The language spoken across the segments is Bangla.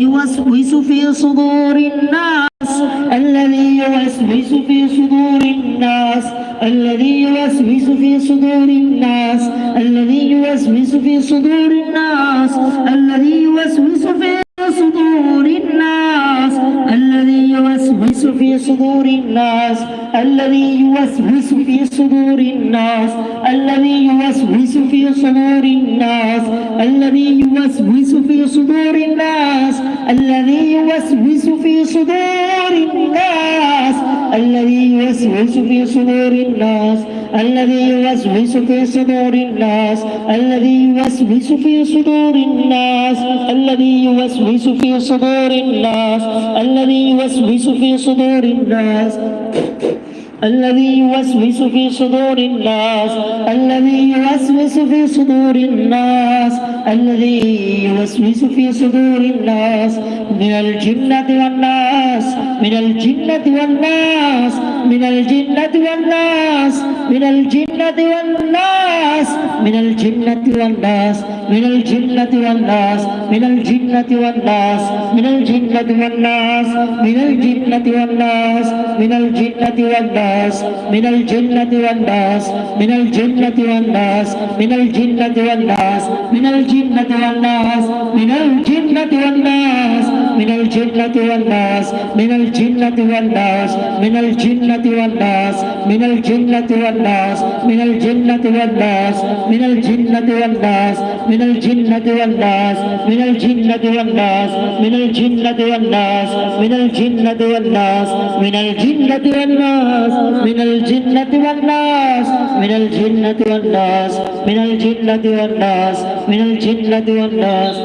يوسوس في صدور الناس الذي يوسوس في صدور الناس الذي يوسوس في صدور الناس الذي يوسوس في صدور الناس الذي يوسوس في صدور الناس الذي يوسوس في صدور الناس. الذي يوسوس في صدور الناس الذي يوسوس في صدور الناس الذي يوسوس في صدور الناس الذي يوسوس في صدور الناس الذي يوسوس في صدور الناس. الذي يوسوس في صدور الناس الذي يوسوس في صدور الناس الذي يوسوس في صدور الناس الذي يوسوس في صدور الناس الذي يوسوس في صدور الناس الذي يوسوس في صدور الناس الذي يوسوس في صدور الناس من الجنة والناس من الجنة والناس من الجنة والناس من الجنة والناس من الجنة والناس من الجنة والناس من الجنة والناس من الجنة والناس من الجنة والناس من الجنة والناس من الجنة والناس من الجنة والناس من الجنة والناس من الجنة والناس من الجنة والناس من الجنة والناس من الجنة والناس من الجنة والناس من الجنة والناس من الجنة والناس من الجنة والناس من الجنة والناس من الجنة والناس من الجنة والناس من الجنة والناس من الجنة والناس من الجنة والناس من الجنة والناس من الجنة والناس من الجنة والناس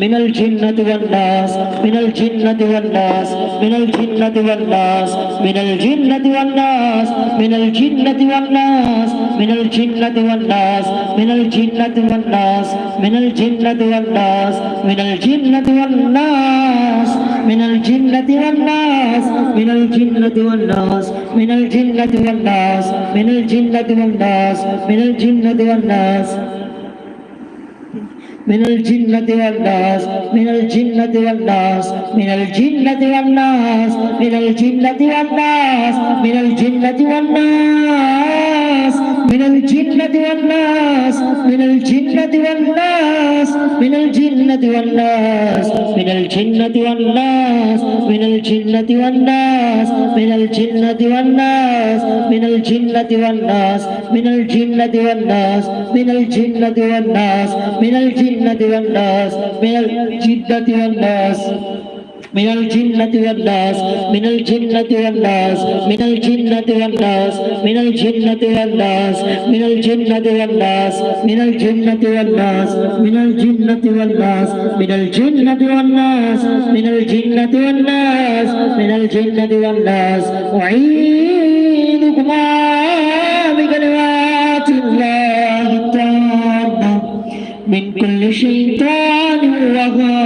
من الجنة والناس من الجنة والناس من الجنة والناس من الجنة والناس من الجنة والناس من الجنة والناس من الجنة والناس من الجنة والناس من الجنة والناس من الجنة والناس من الجنة والناس من الجنة والناس من الجنة والناس من الجنة والناس মিনাল জিন্নাতি ওয়ান নাস মিনাল জিন্নাতি ওয়ান নাস মিনাল জিন্নাতি ওয়ান নাস মিনাল জিন্নাতি ওয়ান নাস মিনাল জিন্নাতি ওয়ান নাস والناس من الجنة والناس من الجنة والناس من الجنة والناس من الجنة والناس من الجنة والناس من الجنة والناس من الجنة والناس من الجنة والناس من الجنة والناس من الجنة والناس من الجنة والناس من الجنة والناس من الجنة والناس من الجنة والناس من الجنة والناس من الجنة والناس من الجنة والناس من الجنة والناس من الجنة والناس من الجنة والناس من الجنة والناس من الجنة والناس من الجنة والناس من الجنة والناس أعيذكما بكلمات الله التامة من كل شيطان وغامة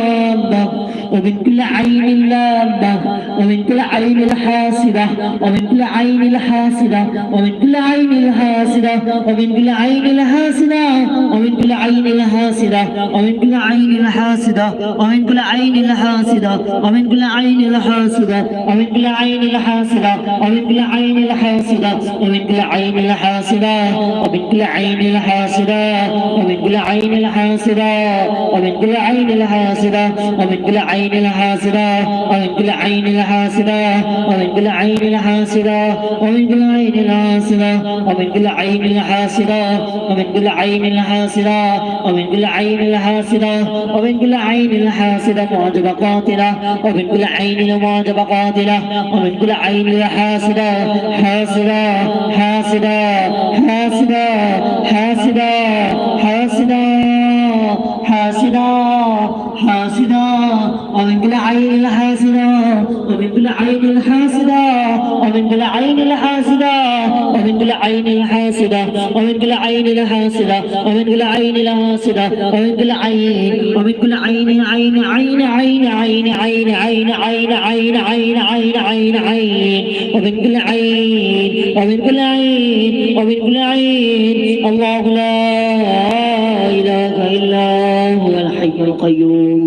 ومن كل عين لامة ومن كل عين حاسدة ومن كل عين حاسدة ومن كل عين حاسدة ومن كل عين حاسدة ومن كل عين حاسدة ومن كل عين حاسدة ومن كل عين حاسدة ومن كل عين حاسدة ومن كل عين حاسدة ومن كل عين حاسدة ومن كل عين حاسدة ومن كل عين حاسدة ومن كل عين حاسدة ومن كل عين حاسدة ومن كل عين حاسدة ومن كل عين حاسدة ومن كل عين حاسدة ومن كل عين حاسدة ومن كل عين حاسدة ومن كل عين حاسدة ومن كل عين حاسدة ومن كل عين حاسدة معجب قاتلة ومن كل عين معجب قاتلة ومن كل عين حاسدة حاسدة حاسدة حاسدة حاسدة حاسدة حاسدة حاسدة. ومن كل عين حاسدة ومن كل عين حاسدة ومن كل عين حاسدة ومن كل عين حاسدة ومن كل عين حاسدة ومن كل عين حاسدة ومن كل عين ومن كل عين عين عين عين عين عين عين عين عين عين عين عين عين ومن كل عين ومن كل عين ومن كل عين الله لا إله إلا هو الحي القيوم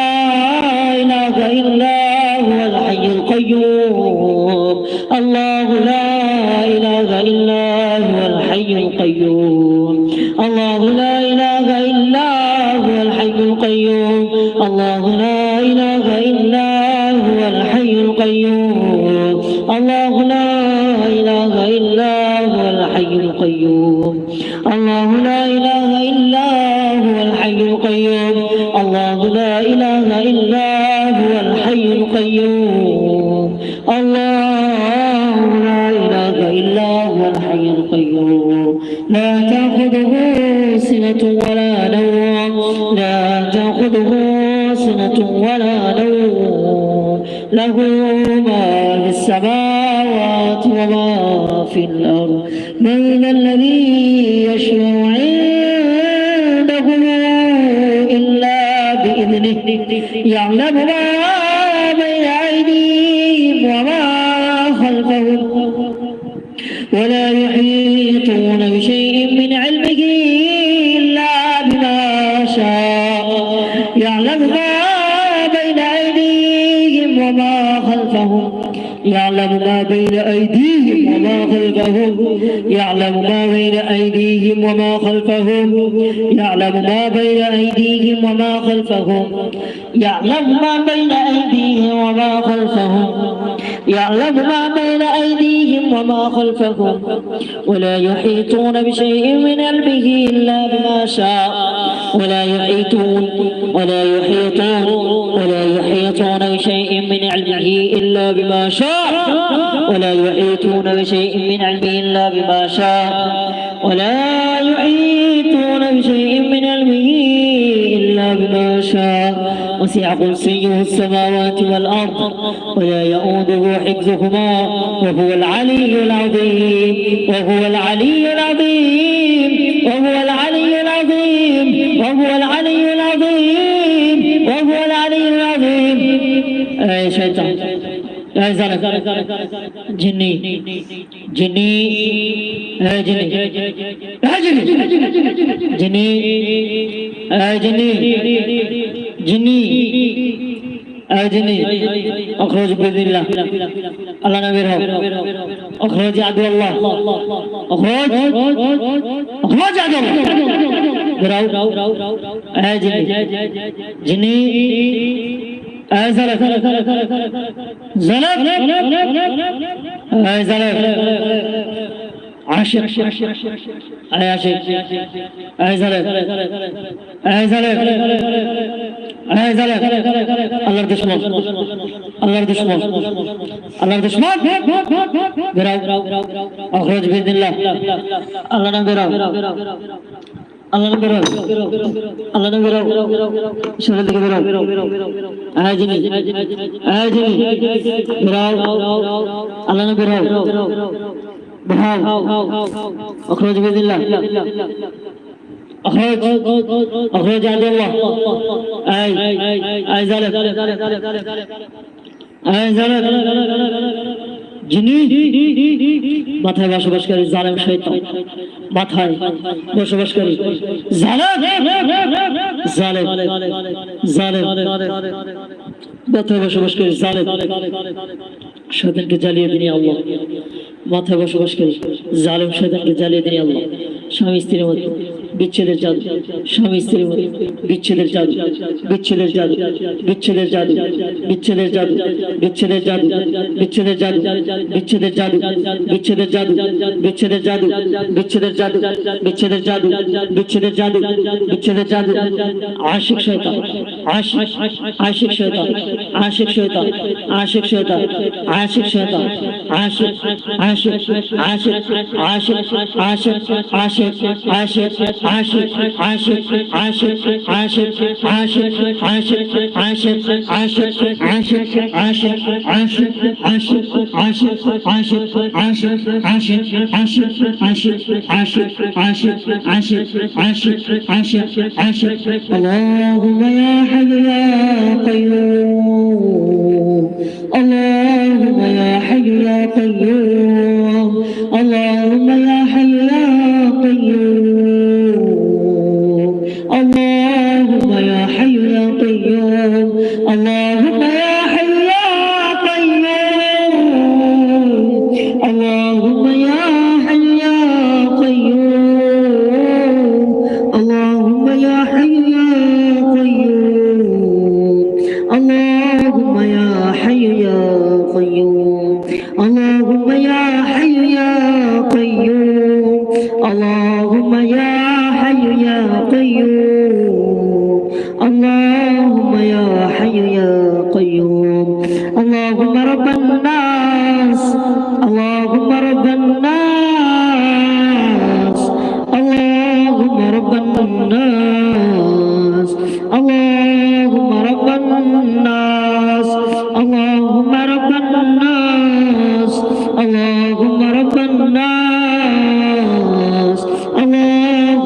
السماوات وما في الأرض. من ذا الذي يشفع عنده إلا بإذنه. يعلم ما وما خلفهم. يعلم ما بين أيديهم وما خلفهم. يعلم ما بين أيديهم وما خلفهم. يعلم ما بين أيديهم وما خلفهم. ولا يحيطون بشيء من علمه إلا بما شاء. ولا يحيطون ولا يحيطون ولا يحيطون بشيء من علمه إلا بما شاء. ولا يحيطون بشيء من علمه إلا بما شاء. ولا بشيء من علمه إلا بما شاء. وسع كرسيه السماوات والأرض ولا يؤوده حفظهما. وهو العلي العظيم. وهو العلي العظيم. وهو العلي العظيم. وهو العلي العظيم. وهو العلي العظيم. أي شيطان. أي زلك جني. जिनी रजनी रजनी जिनी रजनी जिनी रजनी अखरोज बिदिल्ला अल्लाह नबी रहो अखरोज आदि अल्लाह अखरोज अखरोज आदि अल्लाह राव राव राव जिनी Ezele. Zelef. Ezele. Aşık. Ayaşık. Ezele. Ezele. Ezele. Allah düşman. Allah düşman. Allah düşman. Berav. Ahraç bildillah. Allah'ın berav. আল্লাহ বেরো আল্লাহ বেরো সেখান থেকে বেরো হ্যাঁ জিনি হ্যাঁ জিনি বেরাও আল্লাহ বেরো বেরাও অখরজ বিদিল্লাহ। أخرج أخرج عبد الله أي أي زلف أي زلف যিনি মাথায় বসবাসকারী জালেম শৈতান মাথায় বসবাসকারী জালেম জালেম জালেম। মাথায় বসবাসকারী জালেম। শয়তানকে জ্বালিয়ে দিনি আল্লাহ। মাথায় বসবাসকারী জালেম শয়তানকে জ্বালিয়ে দিনি আল্লাহ। স্বামী স্ত্রীর মধ্যে বিচ্ছেদের জাদু স্বামী স্ত্রীর মধ্যে বিচ্ছেদের জাদু বিচ্ছেদের জাদু বিচ্ছেদের জাদু বিচ্ছেদের জাদু বিচ্ছেদের জাদু বিচ্ছেদের জাদু বিচ্ছেদের জাদু বিচ্ছেদের জাদু বিচ্ছেদের জাদু বিচ্ছেদের জাদু বিচ্ছেদের জাদু বিচ্ছেদের জাদু বিচ্ছেদের জাদু আশিক শয়তান আশিক আশিক শয়তান আশিক শয়তান আশিক শয়তান আশিক শয়তান আশিক আশিক আশিক আশিক আশিক আশিক আশিক اللهم يا حي يا قيوم اللهم يا حي يا قيوم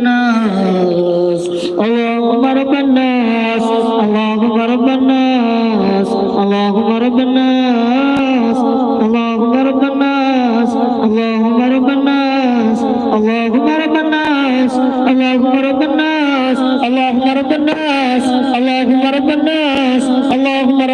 الناس اللهم رب الناس اللهم رب الناس اللهم رب الناس اللهم رب الناس اللهم رب الناس اللهم رب الناس اللهم رب الناس اللهم رب الناس اللهم رب الناس اللهم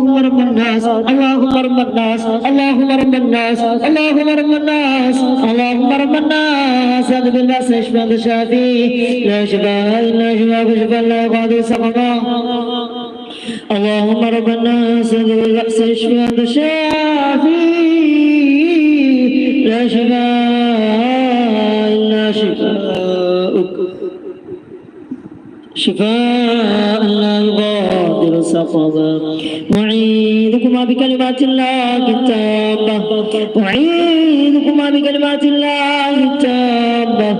اللهم رب الناس اللهم رب الناس اللهم رب الناس اللهم رب الناس اللهم رب الناس هذا بالناس يشفى الشافي لا شفاء الا شفاء شفاء الله يغادر سقما اللهم رب الناس هذا بالبأس يشفى انت الشافي لا شفاء الا شفاءك شفاء لا يغادر سقما. أعيذكما بكلمات الله التامة. أعيذكما بكلمات الله التامة.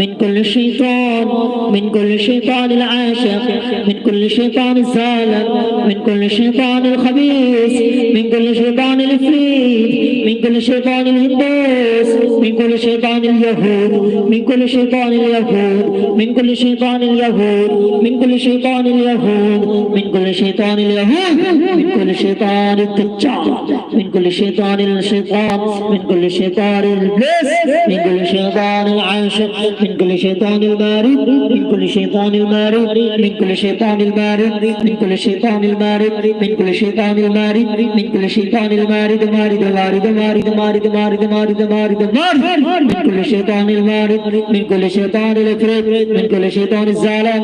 من كل شيطان من كل شيطان العاشق من كل شيطان الزالم من كل شيطان الخبيث من كل شيطان الإفريت من كل شيطان الهندوس من كل شيطان اليهود من كل شيطان اليهود من كل شيطان اليهود. من كل شيطان اليهود من كل شيطان اليهود من كل شيطان الدجال من كل شيطان الشيطان من كل شيطان البلس من كل شيطان العاشق من كل شيطان المارد من كل شيطان المارد من كل شيطان المارد من كل شيطان المارد من كل شيطان المارد من كل شيطان المارد مارد مارد مارد مارد مارد مارد مارد مارد من كل شيطان المارد من كل شيطان الافريت من كل شيطان الزالم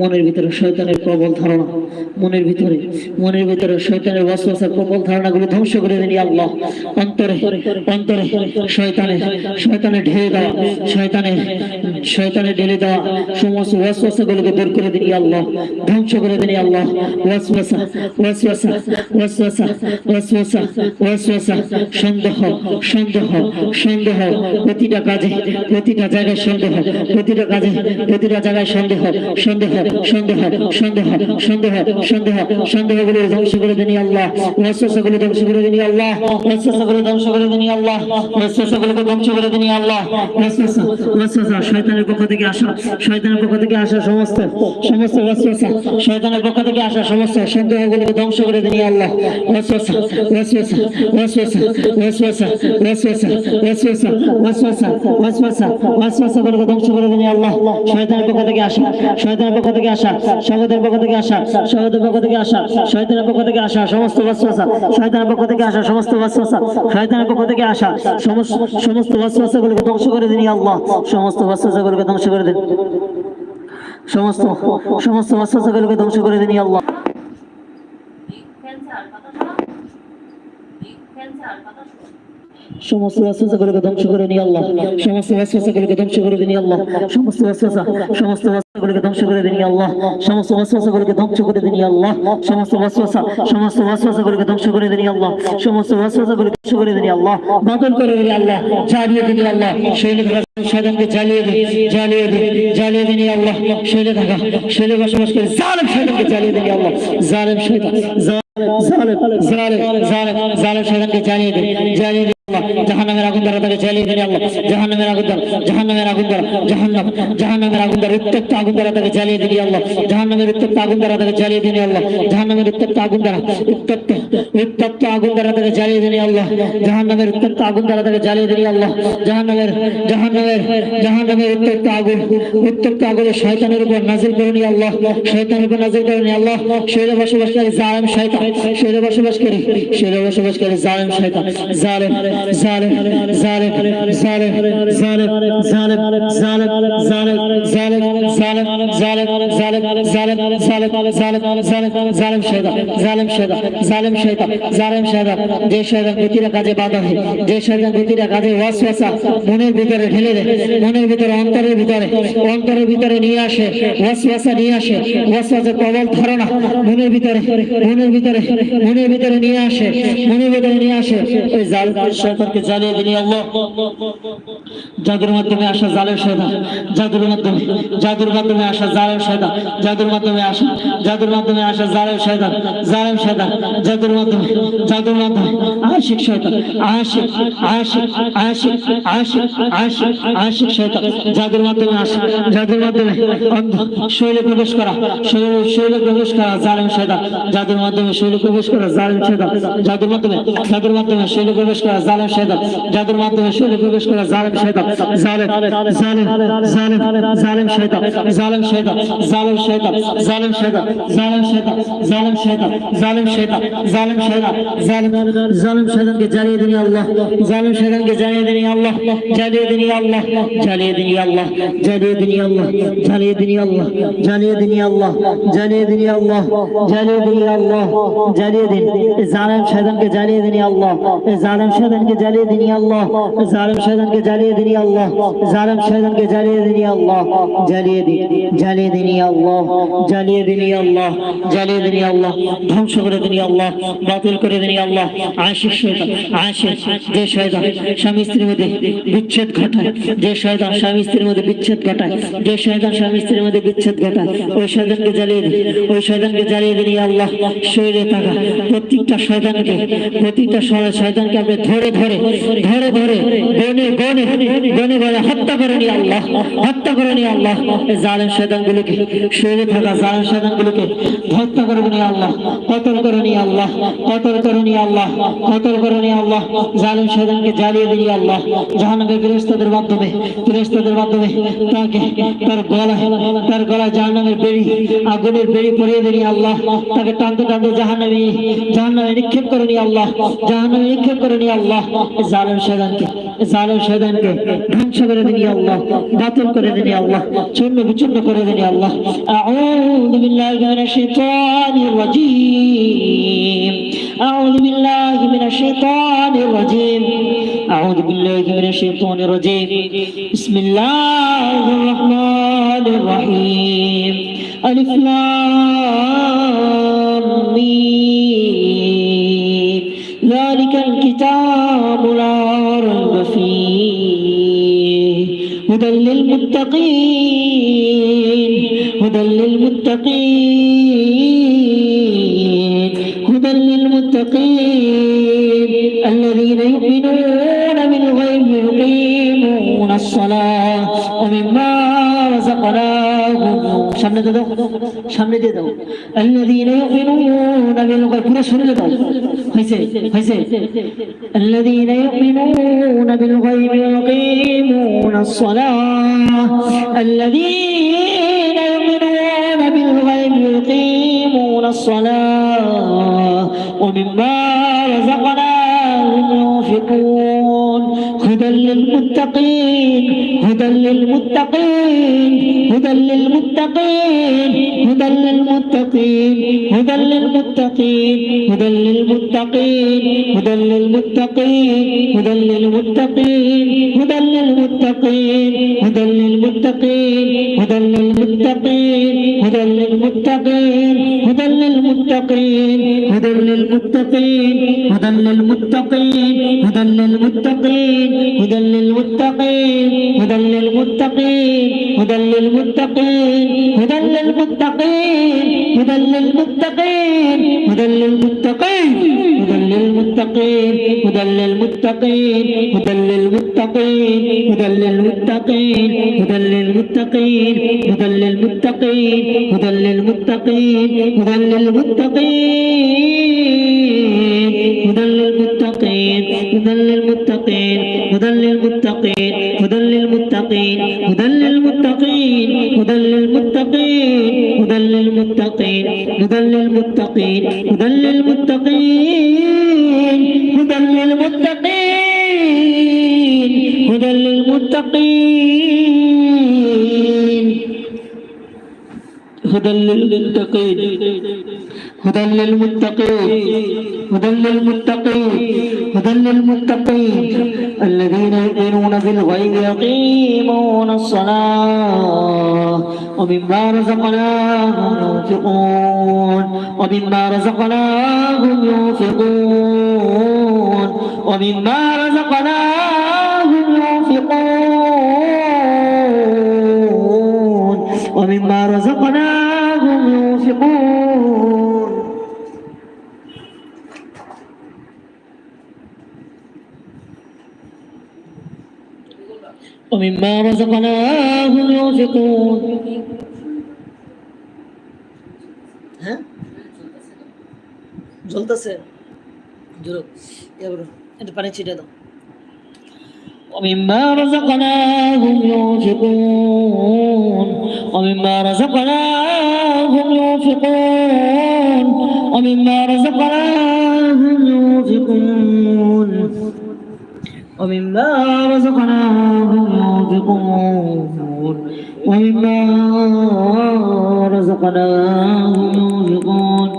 মনের ভিতরে শয়তানের প্রবল ধারণা, মনের ভিতরে মনের ভিতরে শয়তানের বাস্তবতার প্রবল ধারণাগুলো ধ্বংস করে দিন আল্লাহ। অন্তরে অন্তরে শয়তানের শয়তানের ঢেলে দেওয়া শয়তানের শয়তানের ঢেলে দেওয়া সমস্ত ওয়াসওয়াসাগুলোকে দূর করে দিন আল্লাহ। ধ্বংস করে দিন আল্লাহ। ওয়াসওয়াসা ওয়াসওয়াসা ওয়াসওয়াসা ওয়াসওয়াসা ওয়াসওয়াসা। সন্দেহ সন্দেহ সন্দেহ প্রতিটা কাজে, প্রতিটা জায়গায় সন্দেহ, প্রতিটা কাজে, প্রতিটা জায়গায় সন্দেহ সন্দেহ সন্দেহ সন্দেহ সন্দেহ সন্দেহ সন্দেহগুলো ধ্বংস করে দিন আল্লাহ ওয়াসওয়াসাগুলো ধ্বংস করে দিন আল্লাহ ওয়াসওয়াসাগুলো ধ্বংস করে দিন আল্লাহ ওয়াসওয়াসাগুলোকে ধ্বংস করে দিন আল্লাহ ওয়াসওয়াসা ওয়াসওয়াসা শয়তানের পক্ষ থেকে আসা শয়তানের পক্ষ থেকে আসা শয়তানের পক্ষ থেকে আসা সমস্ত সন্দেহগুলোকে ধ্বংস করে দিন আল্লাহ শয়তানের পক্ষ থেকে আসা শয়তানের পক্ষ থেকে আসা, শয়তানের পক্ষ থেকে আসা, শয়তানের পক্ষ থেকে আসা, শয়তানের পক্ষ থেকে আসা, সমস্ত ওয়াসওয়াসা, শয়তানের পক্ষ থেকে আসা, সমস্ত ওয়াসওয়াসা, শয়তানের পক্ষ থেকে আসা, সমস্ত ওয়াসওয়াসাগুলোকে ধ্বংস করে দিন আল্লাহ। সমস্ত ওয়াসওয়াসাগুলোকে ধ্বংস করে দিন। সমস্ত সমস্ত ওয়াসওয়াসাগুলোকে ধ্বংস করে দিন আল্লাহ। ক্যান্সার সমস্ত ওয়াসওয়াসাগুলোকে ধ্বংস করে নিয়ে আল্লাহ সমস্ত ওয়াসওয়াসাগুলোকে ধ্বংস করে দিন আল্লাহ সমস্ত ওয়াসওয়াসা সমস্ত ওয়াসওয়াসাগুলোকে ধ্বংস করে দিন আল্লাহ সমস্ত ওয়াসওয়াসাগুলোকে ধ্বংস করে দিন আল্লাহ সমস্ত ওয়াসওয়াসা সমস্ত ওয়াসওয়াসাগুলোকে ধ্বংস করে দিন আল্লাহ সমস্ত ওয়াসওয়াসাগুলোকে ধ্বংস করে দিন আল্লাহ বাতিল করে দিন আল্লাহ জ্বালিয়ে দিন আল্লাহ শৈলে থাকা শয়তানকে জ্বালিয়ে দিন জ্বালিয়ে দিন জ্বালিয়ে দিন আল্লাহ শৈলে থাকা শৈলে বসবাস করে জালেম শয়তানকে জ্বালিয়ে দিন আল্লাহ জালেম শয়তান জালেম জালেম জালেম জালেম শয়তানকে জ্বালিয়ে দিন জ্বালিয়ে দিন জাহান্নামের আগুন দ্বারা তাকে জ্বালিয়ে দিন আল্লাহ। জাহান্নামের আগুন দ্বারা, জাহান্নামের আগুন দ্বারা, জাহান্নাম, জাহান্নামের আগুন দ্বারা উত্তপ্ত আগুন দ্বারা তাকে জ্বালিয়ে দিন আল্লাহ। জাহান্নামের উত্তপ্ত আগুন দ্বারা তাকে জ্বালিয়ে দিন আল্লাহ। জাহান্নামের উত্তপ্ত আগুন দ্বারা, উত্তপ্ত উত্তপ্ত আগুন দ্বারা তাকে জ্বালিয়ে দিন আল্লাহ। জাহান্নামের উত্তপ্ত আগুন দ্বারা তাকে জ্বালিয়ে দিন আল্লাহ। জাহান্নামের জাহান্নামের জাহান্নামের উত্তপ্ত আগুন, উত্তপ্ত আগুনে শয়তানের উপর নাজিল করুন আল্লাহ। শয়তানের উপর নাজিল করুন আল্লাহ। শরীরে বসবাসকারী জালেম শয়তান শরীরে বসবাসকারী শরীরে বসবাসকারী জালেম শয়তান। জালেম যে শয়তান কাজে বাধা হয় যে শয়তান কাজে ওয়াসওয়াসা মনের ভিতরে ঢেলে দেয় মনের ভিতরে অন্তরের ভিতরে অন্তরের ভিতরে নিয়ে আসে ওয়াসওয়াসা নিয়ে আসে ওয়াসওয়াসা প্রবল ধারণা মনের ভিতরে মনের ভিতরে মনের ভিতরে নিয়ে আসে মনের ভিতরে নিয়ে আসে ওই জাল শয়তানকে জ্বালিয়ে দিন আল্লাহ। জাদুর মাধ্যমে আসা জালের শয়তান, জাদুর মাধ্যমে জাদুর মাধ্যমে আসা জালের শয়তান, জাদুর মাধ্যমে আসা, জাদুর মাধ্যমে আসা জালের শয়তান জালেম শয়তান, জাদুর মাধ্যমে জাদুর মাধ্যমে। আশিক শয়তান, আশিক আশিক আশিক আশিক আশিক আশিক শয়তান, জাদুর মাধ্যমে আসা, জাদুর মাধ্যমে অন্ধ শৈলে প্রবেশ করা, শৈলে শৈলে প্রবেশ করা জালেম শয়তান, জাদুর মাধ্যমে শৈলে প্রবেশ করা জালেম শয়তান, জাদুর মাধ্যমে জাদুর মাধ্যমে শৈলে প্রবেশ করা জালেম শয়তান জাদুর মাধ্যমে শৈলে প্রবেশ করা জালেম শয়তান জালেম জালেম জালেম জালেম শয়তান জালেম শয়তান জালেম শয়তান জালেম শয়তান জালেম শয়তান জালেম শয়তান জালেম শয়তান জালেম শয়তান জালেম জালেম শয়তানকে জ্বালিয়ে দিন আল্লাহ জালেম শয়তানকে জ্বালিয়ে দিন আল্লাহ জ্বালিয়ে দিন আল্লাহ জ্বালিয়ে দিন আল্লাহ জ্বালিয়ে দিন আল্লাহ জ্বালিয়ে দিন আল্লাহ জ্বালিয়ে দিন আল্লাহ জ্বালিয়ে দিন আল্লাহ জ্বালিয়ে দিন আল্লাহ জ্বালিয়ে দিন এই জালেম শয়তানকে জ্বালিয়ে দিন আল্লাহ এই জালেম শয়তানকে জ্বালিয়ে দিন আল্লাহ? জালেম শয়তানকে জ্বালিয়ে দিন আল্লাহ। জালেম শয়তানকে জ্বালিয়ে দিন আল্লাহ। জ্বালিয়ে দিন জ্বালিয়ে দিন আল্লাহ। জ্বালিয়ে দিন আল্লাহ। জ্বালিয়ে দিন আল্লাহ। ধ্বংস করে দিন আল্লাহ। বাতিল করে দিন আল্লাহ। আশিক শয়তান। আশিক যে শয়তান স্বামী স্ত্রীর মধ্যে বিচ্ছেদ ঘটায়, যে শয়তান স্বামী স্ত্রীর মধ্যে বিচ্ছেদ ঘটায়, যে শয়তান স্বামী স্ত্রীর মধ্যে বিচ্ছেদ ঘটায়, ওই শয়তানকে জ্বালিয়ে দিন ওই শয়তানকে জ্বালিয়ে দিন আল্লাহ। শরীরে থাকা প্রত্যেকটা শয়তানকে প্রত্যেকটা শয়- শয়তানকে আপনি ধরে ধরে ধরে ধরে, গনে গনে গনে গনে হত্যা করে নি আল্লাহ, হত্যা করে নি আল্লাহ। জালেম শয়তানগুলোকে শরীরে থাকা জালেম শয়তানগুলোকে হত্যা করে নি আল্লাহ, কতল করে নি আল্লাহ, কতল করে নি আল্লাহ, কতল করে নি আল্লাহ। জালেম শয়তানকে জ্বালিয়ে দিনি আল্লাহ। জাহান্নামের ফেরেশতাদের মাধ্যমে ফেরেশতাদের মাধ্যমে তাকে তার গলা তার গলা জাহান্নামের বেড়ি, আগুনের বেড়ি পরিয়ে দিনি আল্লাহ। তাকে টানতে টানতে জাহান্নামে জাহান্নামে নিক্ষেপ করে নি আল্লাহ। জাহান্নামে নিক্ষেপ করে নি আল্লাহ। জালেম শয়তানকে জালেম শয়তানকে ধ্বংস করে দিন ইয়া আল্লাহ, বাতিল করে দিন ইয়া আল্লাহ, চূর্ণ বিচূর্ণ করে দিন ইয়া আল্লাহ। আউযু বিল্লাহি মিনাশ শাইতানির রাজীম, আউযু বিল্লাহি মিনাশ শাইতানির রাজীম, আউযু বিল্লাহি মিনাশ শাইতানির রাজীম। বিসমিল্লাহির রহমানির রহিম। আলিফ লাম মিম। هدى للمتقين هدى للمتقين هدى للمتقين. الذين يؤمنون بالغيب يقيمون الصلاة ومما رزقناهم সামনে দিয়ে দাও সামনে দিয়ে দাও الذين يؤمنون بالغيب পুরো শুনে দাও হয়েছে হয়েছে الذين يؤمنون بالغيب ويقيمون الصلاة الذين يؤمنون الصلاة ومما رزقناهم ينفقون هدى للمتقين هدى للمتقين هدى للمتقين هدى للمتقين هدى للمتقين هدى للمتقين هدى للمتقين هدى للمتقين هدى للمتقين هدى للمتقين هدى للمتقين هدى للمتقين هدى للمتقين هدى للمتقين هدى للمتقين هدى للمتقين هدى للمتقين هدى للمتقين هدى للمتقين هدى للمتقين هدى للمتقين هدى للمتقين هدى للمتقين هدى للمتقين هدى للمتقين هدى للمتقين هدى للمتقين هدى للمتقين هدى للمتقين هدى للمتقين للمتقين هدى للمتقين هدى للمتقين هدى للمتقين هدى للمتقين هدى للمتقين هدى للمتقين هدى للمتقين هدى للمتقين هدى للمتقين هدى للمتقين هدى للمتقين هدى للمتقين هدى للمتقين هدى للمتقين. الذين يؤمنون بالغيب يقيمون الصلاة ومما رزقناهم ينفقون ومما رزقناهم ينفقون ومما رزقناهم ومما رزقناهم ينفقون হ্যাঁ জ্বলতেছে জোরে এবার একটু পানি ছিটে দাও ومما رزقناهم ينفقون ومما رزقناهم ينفقون ومما رزقناهم ينفقون ومما رزقناهم ينفقون ومما رزقناهم ينفقون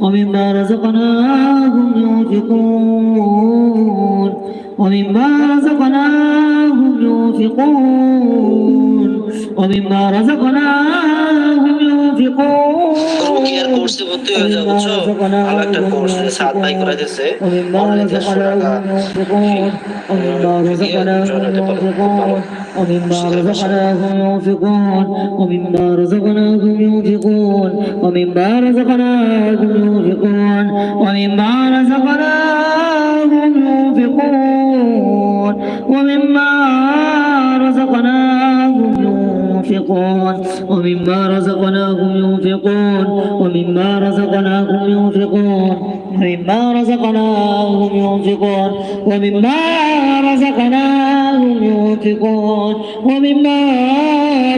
ومما رزقناهم ينفقون ومما رزقناهم ينفقون ومما رزقناهم ينفقون রুকিয়ার কোর্সে ভর্তি হয়ে যাও বুঝছো ভালো একটা কোর্স সাত ভাই করে দিচ্ছে ومما অনলাইন দেড়শো টাকা رزقناهم ينفقون ومما رزقناهم ينفقون ومما رزقناهم ينفقون ومما رزقناهم ينفقون ومما رزقناهم ينفقون ومما رزقناهم ينفقون ومما رزقناهم ينفقون ومما رزقناهم ينفقون ومما رزقناهم ينفقون ومما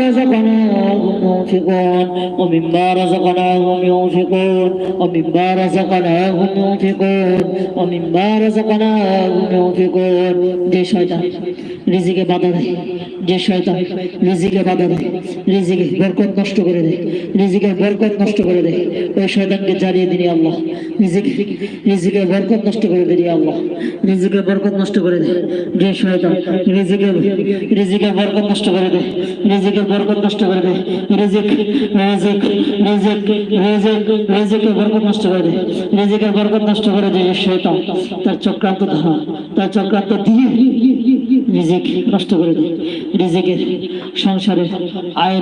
رزقناهم ينفقون ومما رزقناهم ينفقون ومما رزقناهم ينفقون ومما رزقناهم ينفقون যে শয়তান রিজিকে বাধা দেয় যে শয়তান রিজিকে বাধা দেয় রিজিকে, বরকত নষ্ট করে দেয় রিজিকে বরকত নষ্ট করে দেয় ওই শয়তানকে জ্বালিয়ে দিনি আল্লাহ। রিজিকে রিজিকে বরকত নষ্ট করে দিনি আল্লাহ। রিজিকে বরকত নষ্ট করে দেয় যে শয়তান রিজিকে রিজিকে বরকত নষ্ট করে দেয় রিজিকে বরকত নষ্ট করে দেয় রিজিক রিজিক রিজিক রিজিক রিজিকে বরকত নষ্ট করে দেয় রিজিকে বরকত নষ্ট করে দেয় শয়তান। তার চক্রান্ত ধরা। তার চক্রান্ত দিয়ে রিজিক নষ্ট করে দেয় রিজিকের সংসারের আয়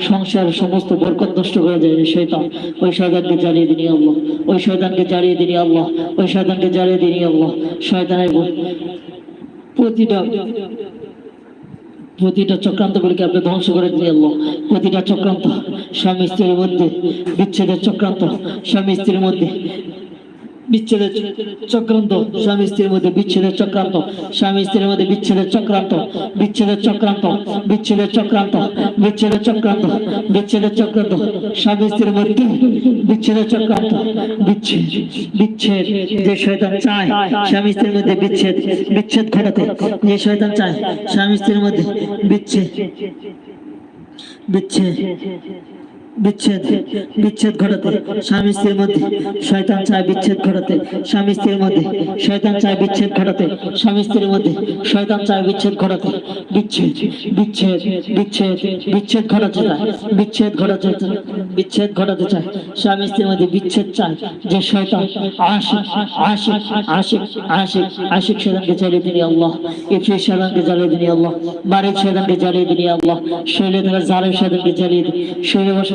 সংসার সমস্ত বরকত নষ্ট করে দেয় যে শয়তান। ওই শয়তানকে জ্বালিয়ে দিনি আল্লাহ। ওই শয়তানকে জ্বালিয়ে দিনি আল্লাহ। ওই শয়তানকে জ্বালিয়ে দিনি আল্লাহ। শয়তানের প্রতিটা প্রতিটা চক্রান্তগুলিকে আপনি ধ্বংস করে দিয়ে আল্লাহ। প্রতিটা চক্রান্ত, স্বামী স্ত্রীর মধ্যে, বিচ্ছেদের চক্রান্ত, স্বামী স্ত্রীর মধ্যে। বিচ্ছেদের চক্রান্ত। স্বামী স্ত্রীর মধ্যে বিচ্ছেদের চক্রান্ত। স্বামী স্ত্রীর মধ্যে বিচ্ছেদের চক্রান্ত। বিচ্ছেদের চক্রান্ত। বিচ্ছেদের চক্রান্ত। বিচ্ছেদের চক্রান্ত। বিচ্ছেদের চক্রান্ত। স্বামী স্ত্রীর মধ্যে বিচ্ছেদের চক্রান্ত। বিচ্ছেদ। বিচ্ছেদ। যে শয়তান চায়, স্বামী স্ত্রীর মধ্যে বিচ্ছেদ। বিচ্ছেদ ঘটাতে যে শয়তান চায়, স্বামী স্ত্রীর মধ্যে বিচ্ছেদ। বিচ্ছেদ। বিচ্ছেদ বিচ্ছেদ ঘটাতে। স্বামী স্ত্রীর মধ্যে শয়তান চায় বিচ্ছেদ ঘটাতে। স্বামী স্ত্রীর মধ্যে শয়তান চায় বিচ্ছেদ ঘটাতে। স্বামী স্ত্রীর মধ্যে শয়তান চায় বিচ্ছেদ ঘটাতে। বিচ্ছেদ বিচ্ছেদ বিচ্ছেদ বিচ্ছেদ ঘটাতে চায়। বিচ্ছেদ ঘটাতে বিচ্ছেদ ঘটাতে চায়। স্বামী স্ত্রীর মধ্যে বিচ্ছেদ চায় যে শয়তান আশিক আশিক আশিক আশিক আশিক শয়তানকে চালিয়ে দিনি আল্লাহ। ইফরি শয়তানকে জ্বালিয়ে দিনি আল্লাহ। বারিক শয়তানকে জ্বালিয়ে দিনি আল্লাহ। শৈলে থাকা জালেম শয়তানকে জ্বালিয়ে দিই শৈলে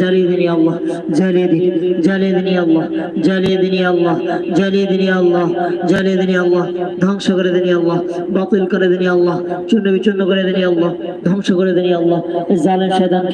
জ্বালিয়ে দিনি আল্লাহ, জ্বালিয়ে দিন, জ্বালিয়ে দিনি আল্লাহ, জ্বালিয়ে দিনি আল্লাহ, জ্বালিয়ে দিনি আল্লাহ, জ্বালিয়ে দিনি আল্লাহ, ধ্বংস করে দিনি আল্লাহ, বাতিল করে দিনি আল্লাহ চূর্ণ বিচূর্ণ করে দিনি আল্লাহ, ধ্বংস করে দিনি আল্লাহ জালের জালেম